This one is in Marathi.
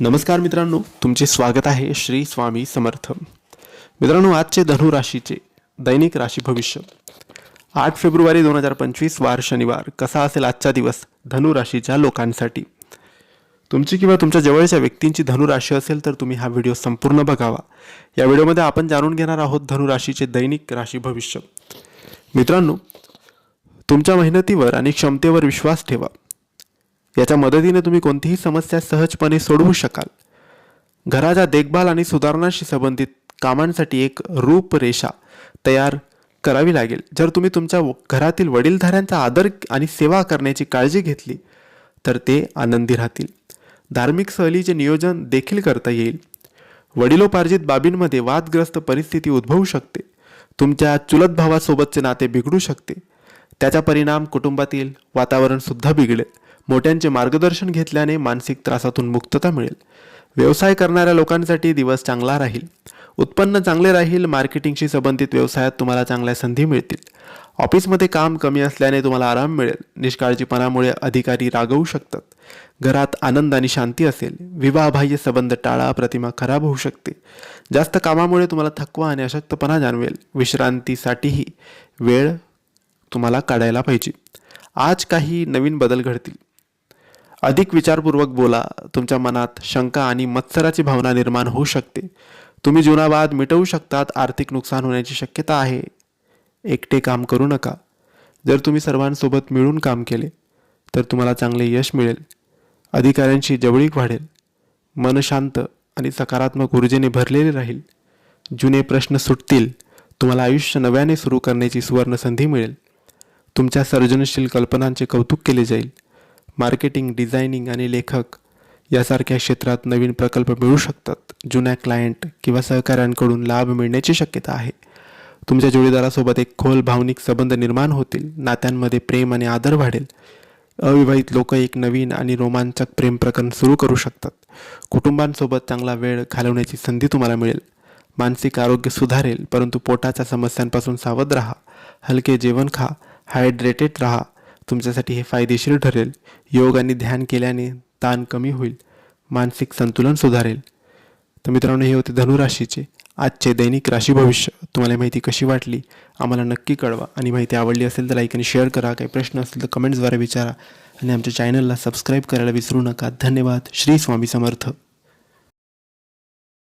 नमस्कार मित्रांनो तुमचे स्वागत आहे श्री स्वामी समर्थ. मित्रांनो आजचे धनु राशीचे दैनिक राशी भविष्य. आठ फेब्रुवारी दोन हजार पंचवीस वार शनिवार. कसा असेल आजचा दिवस धनुराशीच्या लोकांसाठी? तुमची किंवा तुमच्या जवळच्या व्यक्तींची धनुराशी असेल तर तुम्ही हा व्हिडिओ संपूर्ण बघावा. या व्हिडिओमध्ये आपण जाणून घेणार आहोत धनुराशीचे दैनिक राशी भविष्य. मित्रांनो तुमच्या मेहनतीवर आणि क्षमतेवर विश्वास ठेवा. याच्या मदतीने तुम्ही कोणतीही समस्या सहजपणे सोडवू शकाल. घराच्या देखभाल आणि सुधारणाशी संबंधित कामांसाठी एक रूपरेषा तयार करावी लागेल. जर तुम्ही तुमच्या व- घरातील वडीलधाऱ्यांचा आदर आणि सेवा करण्याची काळजी घेतली तर ते आनंदी राहतील. धार्मिक सहलीचे नियोजन देखील करता येईल. वडिलोपार्जित बाबींमध्ये वादग्रस्त परिस्थिती उद्भवू शकते. तुमच्या चुलत भावासोबतचे नाते बिघडू शकते. त्याचा परिणाम कुटुंबातील वातावरणसुद्धा बिघडेल. मोठ्यांचे मार्गदर्शन घेतल्याने मानसिक त्रासातून मुक्तता मिळेल. व्यवसाय करणाऱ्या लोकांसाठी दिवस चांगला राहील. उत्पन्न चांगले राहील मार्केटिंगशी संबंधित व्यवसायात तुम्हाला चांगल्या संधी मिळतील. ऑफिसमध्ये काम कमी असल्याने तुम्हाला आराम मिळेल. निष्काळजीपणामुळे अधिकारी रागवू शकतात. घरात आनंद आणि शांती असेल. विवाहबाह्य संबंध टाळा प्रतिमा खराब होऊ शकते. जास्त कामामुळे तुम्हाला थकवा आणि अशक्तपणा जाणवेल. विश्रांतीसाठीही वेळ तुम्हाला काढायला पाहिजे. आज काही नवीन बदल घडतील. अधिक विचारपूर्वक बोला तुमच्या मनात शंका आणि मत्सराची भावना निर्माण होऊ शकते. तुम्ही जुनावाद मिटवू शकतात आर्थिक नुकसान होण्याची शक्यता आहे. एकटे काम करू नका. जर तुम्ही सर्वांसोबत मिळून काम केले तर तुम्हाला चांगले यश मिळेल. अधिकाऱ्यांशी जवळीक वाढेल. मन शांत आणि सकारात्मक ऊर्जेने भरलेले राहील. जुने प्रश्न सुटतील. तुम्हाला आयुष्य नव्याने सुरू करण्याची सुवर्ण संधी मिळेल. तुमच्या सर्जनशील कल्पनांचे कौतुक केले जाईल. मार्केटिंग डिझायनिंग आणि लेखक यासारख्या क्षेत्रात नवीन प्रकल्प मिळू शकतात. जुन्या क्लायंट किंवा सहकाऱ्यांकडून लाभ मिळण्याची शक्यता आहे. तुमच्या जोडीदारासोबत एक खोल भावनिक संबंध निर्माण होतील. नात्यांमध्ये प्रेम आणि आदर वाढेल. अविवाहित लोक एक नवीन आणि रोमांचक प्रेम प्रकरण सुरू करू शकतात. कुटुंबांसोबत चांगला वेळ घालवण्याची संधी तुम्हाला मिळेल. मानसिक आरोग्य सुधारेल परंतु पोटाच्या समस्यांपासून सावध राहा. हलके जेवण खा. हायड्रेटेड राहा. तुमच्यासाठी हे फायदेशीर ठरेल. योग आणि ध्यान केल्याने ताण कमी होईल मानसिक संतुलन सुधारेल. तर मित्रांनो हे होते धनुराशीचे. आजचे दैनिक राशी भविष्य. तुम्हाला माहिती कशी वाटली? आम्हाला नक्की कळवा. आणि माहिती आवडली असेल तर लाईक आणि शेअर करा. काही प्रश्न असतील तर कमेंट्सद्वारे विचारा. आणि आमच्या चॅनलला सबस्क्राईब करायला विसरू नका. धन्यवाद. श्री स्वामी समर्थ.